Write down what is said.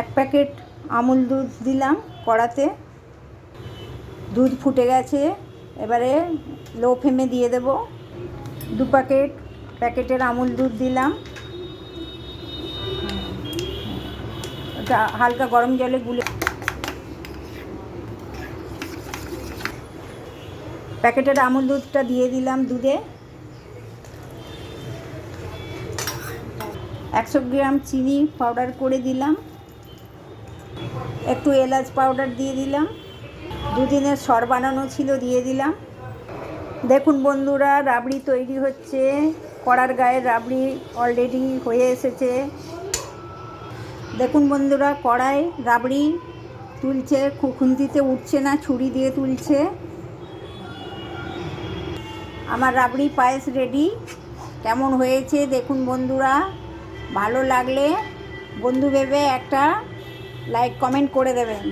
এক প্যাকেট আমুল দুধ দিলাম কড়াতে। দুধ ফুটে গেছে। এবারে লো ফ্লেমে দিয়ে দেব। দু প্যাকেট প্যাকেটের আমুল দুধ দিলাম। ওটা হালকা গরম জলে গুলে প্যাকেটের আমুল দুধটা দিয়ে দিলাম দুধে। একশো গ্রাম চিনি পাউডার করে দিলাম। একটু এলাচ পাউডার দিয়ে দিলাম। দুদিনের সর বানানো ছিল, দিয়ে দিলাম। দেখুন বন্ধুরা, রাবড়ি তৈরি হচ্ছে। কড়ার গায়ের রাবড়ি অলরেডি হয়ে এসেছে। দেখুন বন্ধুরা, কড়াই, রাবড়ি তুলছে খুন্তিতে উঠছে না, ছুরি দিয়ে তুলছে। আমার রাবড়ি পায়েস রেডি কেমন হয়েছে দেখুন বন্ধুরা, ভালো লাগলে বন্ধু ভেবে একটা লাইক কমেন্ট করে দেবেন।